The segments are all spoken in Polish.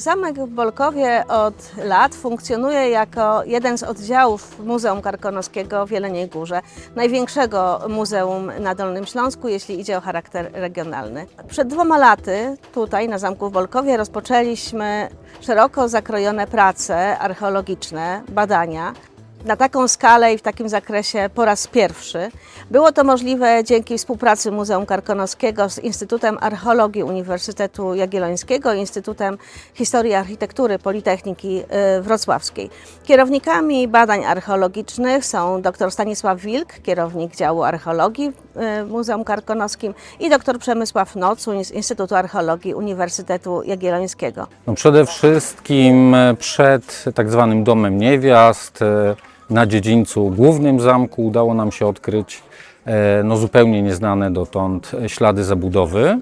Zamek w Bolkowie od lat funkcjonuje jako jeden z oddziałów Muzeum Karkonoskiego w Jeleniej Górze, największego muzeum na Dolnym Śląsku, jeśli idzie o charakter regionalny. Przed dwoma laty tutaj na Zamku w Bolkowie rozpoczęliśmy szeroko zakrojone prace archeologiczne, badania na taką skalę i w takim zakresie po raz pierwszy. Było to możliwe dzięki współpracy Muzeum Karkonoskiego z Instytutem Archeologii Uniwersytetu Jagiellońskiego, Instytutem Historii i Architektury Politechniki y, Wrocławskiej. Kierownikami badań archeologicznych są dr Stanisław Wilk, kierownik działu archeologii w Muzeum Karkonoskim i dr Przemysław Nocu z Instytutu Archeologii Uniwersytetu Jagiellońskiego. No przede wszystkim przed tak zwanym Domem Niewiast e, na dziedzińcu głównym zamku udało nam się odkryć e, no, zupełnie nieznane dotąd e, ślady zabudowy,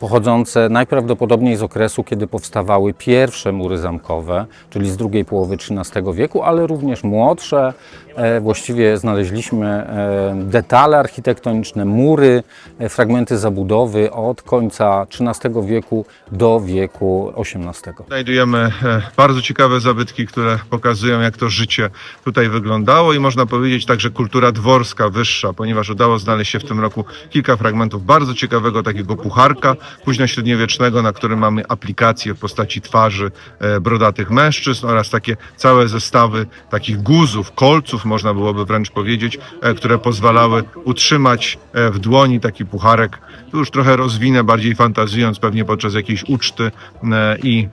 pochodzące najprawdopodobniej z okresu, kiedy powstawały pierwsze mury zamkowe, czyli z drugiej połowy XIII wieku, ale również młodsze. E, Właściwie znaleźliśmy e, detale architektoniczne, mury, e, fragmenty zabudowy od końca XIII wieku do wieku XVIII. Znajdujemy e, bardzo ciekawe zabytki, które pokazują, jak to życie tutaj wyglądało i można powiedzieć także kultura dworska wyższa, ponieważ udało znaleźć się w tym roku kilka fragmentów bardzo ciekawego takiego pucharka późnośredniowiecznego, na którym mamy aplikacje w postaci twarzy e, brodatych mężczyzn oraz takie całe zestawy takich guzów, kolców, można byłoby wręcz powiedzieć, e, które pozwalały utrzymać e, w dłoni taki pucharek. Tu już trochę rozwinę, bardziej fantazjując, pewnie podczas jakiejś uczty i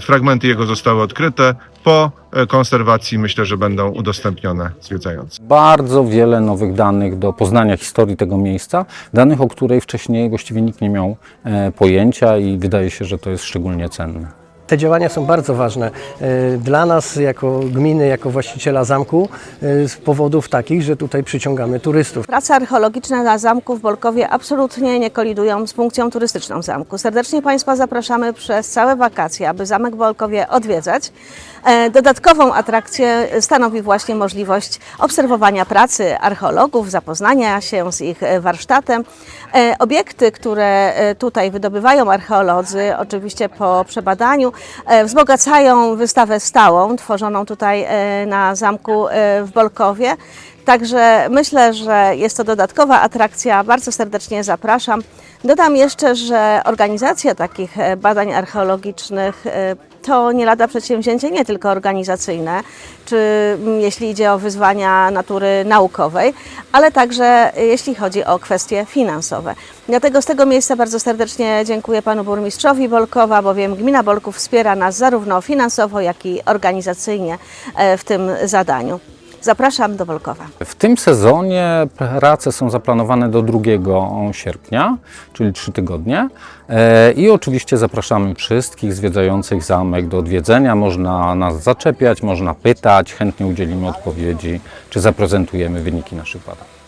fragmenty jego zostały odkryte. Po e, konserwacji myślę, że będą udostępnione zwiedzającym. Bardzo wiele nowych danych do poznania historii tego miejsca, danych, o której wcześniej właściwie nikt nie miał e, pojęcia i wydaje się, że to jest szczególnie cenne. Te działania są bardzo ważne e, dla nas jako gminy, jako właściciela zamku z powodów takich, że tutaj przyciągamy turystów. Prace archeologiczne na zamku w Bolkowie absolutnie nie kolidują z funkcją turystyczną zamku. Serdecznie Państwa zapraszamy przez całe wakacje, aby zamek w Bolkowie odwiedzać. E, Dodatkową atrakcję stanowi właśnie możliwość obserwowania pracy archeologów, zapoznania się z ich e, warsztatem. E, Obiekty, które tutaj wydobywają archeolodzy, oczywiście po przebadaniu, wzbogacają wystawę stałą, tworzoną tutaj na zamku w Bolkowie. Także myślę, że jest to dodatkowa atrakcja. Bardzo serdecznie zapraszam. Dodam jeszcze, że organizacja takich e, badań archeologicznych e, to nie lada przedsięwzięcie nie tylko organizacyjne, czy jeśli idzie o wyzwania natury naukowej, ale także e, jeśli chodzi o kwestie finansowe. Dlatego z tego miejsca bardzo serdecznie dziękuję panu burmistrzowi Bolkowa, bowiem gmina Bolków wspiera nas zarówno finansowo, jak i organizacyjnie w tym zadaniu. Zapraszam do Bolkowa. W tym sezonie prace są zaplanowane do 2 sierpnia, czyli 3 tygodnie. E, I oczywiście zapraszamy wszystkich zwiedzających zamek do odwiedzenia. Można nas zaczepiać, można pytać, chętnie udzielimy odpowiedzi, czy zaprezentujemy wyniki naszych badań.